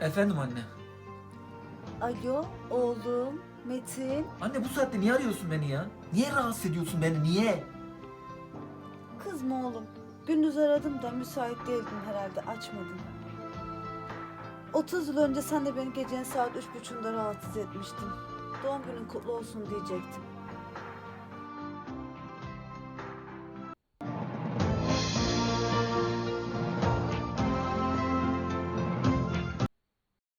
Efendim anne. Alo oğlum Metin. Anne bu saatte niye arıyorsun beni ya? Niye rahatsız ediyorsun beni? Niye? Kızma oğlum. Gündüz aradım da müsait değildin herhalde açmadın. 30 yıl önce sen de beni gecenin saat üç buçuğunda rahatsız etmiştin. Doğum günün kutlu olsun diyecektim.